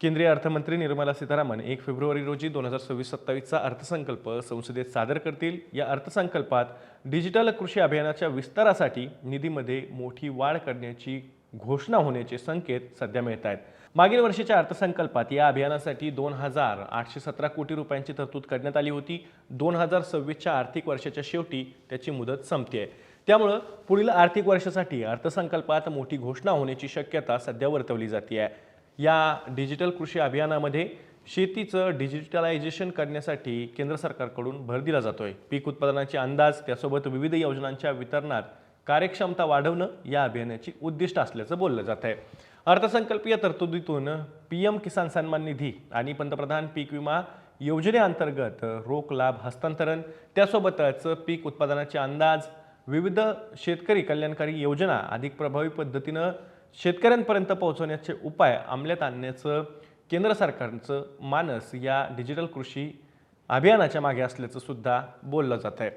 केंद्रीय अर्थमंत्री निर्मला सीतारामन एक फेब्रुवारी रोजी दोन हजार सव्वीस सत्तावीसचा अर्थसंकल्प संसदेत सादर करतील. या अर्थसंकल्पात डिजिटल कृषी अभियानाच्या विस्तारासाठी निधीमध्ये मोठी वाढ करण्याची घोषणा होण्याचे संकेत सध्या मिळत आहेत. मागील वर्षीच्या अर्थसंकल्पात या अभियानासाठी दोन हजार आठशे सतरा कोटी रुपयांची तरतूद करण्यात आली होती. दोन हजार सव्वीसच्या आर्थिक वर्षाच्या शेवटी त्याची मुदत संपते. त्यामुळं पुढील आर्थिक वर्षासाठी अर्थसंकल्पात मोठी घोषणा होण्याची शक्यता सध्या वर्तवली जाते आहे. या डिजिटल कृषी अभियानामध्ये शेतीचं डिजिटलायझेशन करण्यासाठी केंद्र सरकारकडून भर दिला जातो आहे पीक उत्पादनाचे अंदाज त्यासोबत विविध योजनांच्या वितरणात कार्यक्षमता वाढवणं या अभियानाची उद्दिष्ट असल्याचं बोललं जात आहे अर्थसंकल्पीय तरतुदीतून पी एम किसान सन्मान निधी आणि पंतप्रधान पीक विमा योजनेअंतर्गत रोख लाभ हस्तांतरण त्यासोबतच पीक उत्पादनाचे अंदाज विविध शेतकरी कल्याणकारी योजना अधिक प्रभावी पद्धतीनं शेतकऱ्यांपर्यंत पोहोचवण्याचे उपाय अंमल्यात आणण्याचं केंद्र सरकारचं मानस या डिजिटल कृषी अभियानाच्या मागे असल्याचं सुद्धा बोललं जात आहे